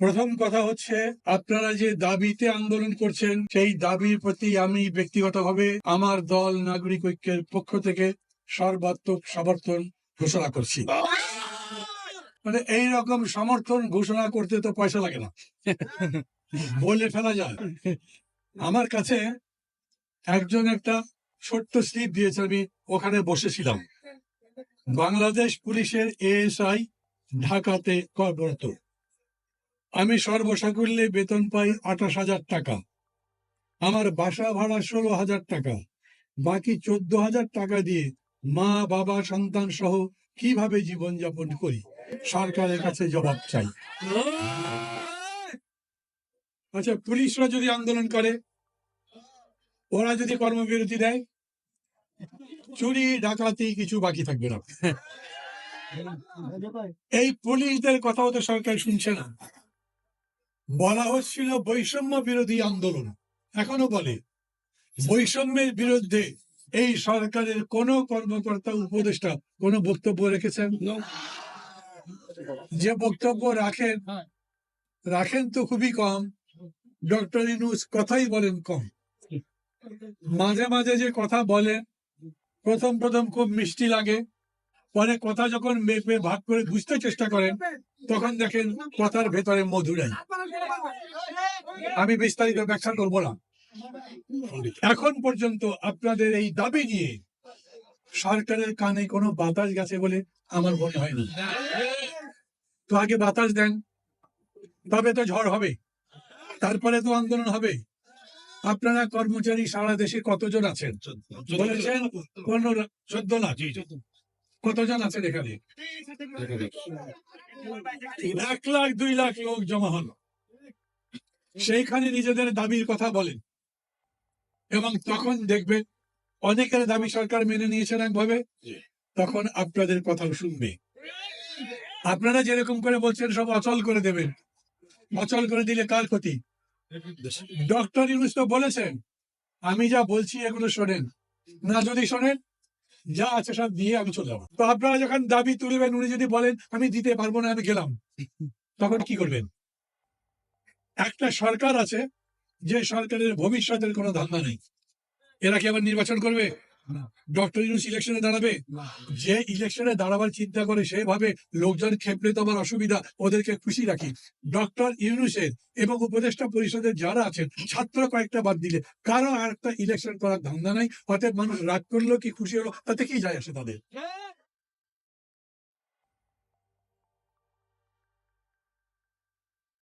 প্রথম কথা হচ্ছে, আপনারা যে দাবিতে আন্দোলন করছেন, সেই দাবির প্রতি আমি ব্যক্তিগতভাবে আমার দল নাগরিক ঐক্যের পক্ষ থেকে সর্বাত্মক সমর্থন ঘোষণা করছি। মানে এই রকম সমর্থন ঘোষণা করতে তো পয়সা লাগে না। বলে ফেলা যায়। আমার কাছে একজন একটা ছোট্ট স্লিপ দিয়েছে, আমি ওখানে বসেছিলাম। বাংলাদেশ পুলিশের এএসআই ঢাকাতে কর্মরত। আমি সর্বসাকুল্যে বেতন পাই আঠাশ হাজার টাকা। আমার বাসা ভাড়া ষোলো হাজার টাকা। বাকি চোদ্দ হাজার টাকা দিয়ে মা বাবা সন্তান সহ কীভাবে জীবনযাপন করি? সরকারের কাছে জবাব চাই। আচ্ছা পুলিশরা যদি আন্দোলন করে ওরা যদি কর্মবিরতি দেয় চুরি ডাকাতি কিছু বাকি থাকবে না। এই পুলিশদের কথাও তো সরকার শুনছে না। বলা হচ্ছিল বৈষম্য বিরোধী আন্দোলন। এখনও বলে বৈষম্যের বিরুদ্ধে এই সরকারের কোন কর্মকর্তা উপদেষ্টা কোন বক্তব্য রেখেছেন? যে বক্তব্য রাখেন রাখেন তো খুবই কম। ডক্টর ইনুস কথাই বলেন কম। মাঝে মাঝে যে কথা বলে প্রথম প্রথম খুব মিষ্টি লাগে। পরে কথা যখন মেপে ভাগ করে বুঝতে চেষ্টা করেন তখন দেখেন কথার ভেতরে মধুরাই আমি বিস্তারিত ব্যাখ্যা করব না। এখন পর্যন্ত আপনাদের এই দাবি নিয়ে সরকারের কানে কোনো বাতাস গেছে বলে আমার মনে হয় না তো আগে বাতাস দেন, তবে তো ঝড় হবে, তারপরে তো আন্দোলন হবে। আপনারা কর্মচারী সারা দেশে কতজন আছেন? বলেছেন পনেরো, চোদ্দ লাখ। কতজন আছেন এখানে? এক লাখ, দুই লাখ লোক জমা হলো। সেইখানে নিজেদের দাবির কথা বলেন। এবং তখন দেখবেন অনেকের দাবি সরকার মেনে নিয়েছেন একভাবে। তখন আপনাদের কথাও শুনবে। আপনারা যেরকম করে বলছেন সব অচল করে দেবেন। অচল করে দিলে কার ক্ষতি? ডক্টর ইউনুস তো বলেছেন আমি যা বলছি এগুলো শোনেন না যদি শোনেন যা আছে সব দিয়ে আমি চলে যাব। তো আপনারা যখন দাবি তুলবেন উনি যদি বলেন আমি দিতে পারব না আমি গেলাম। তখন কি করবেন? একটা সরকার আছে যে সরকারের ভবিষ্যতের কোনো ধান্দা নেই। এরা কি আবার নির্বাচন করবে? ডক্টর ইউনুস ইলেকশনে দাঁড়াবে? যে ইলেকশনে দাঁড়াবার চিন্তা করে সেভাবে লোকজন খেপলে তো আমার অসুবিধা ওদেরকে খুশি রাখি। ডক্টর ইউনুসের এবং উপদেষ্টা পরিষদের যারা আছেন ছাত্র কয়েকটা বাদ দিলে কারও আর একটা ইলেকশন করার ধান্দা নাই। অতএব মানুষ রাগ করল কি খুশি হলো তাতে কি যায় আসে তাদের?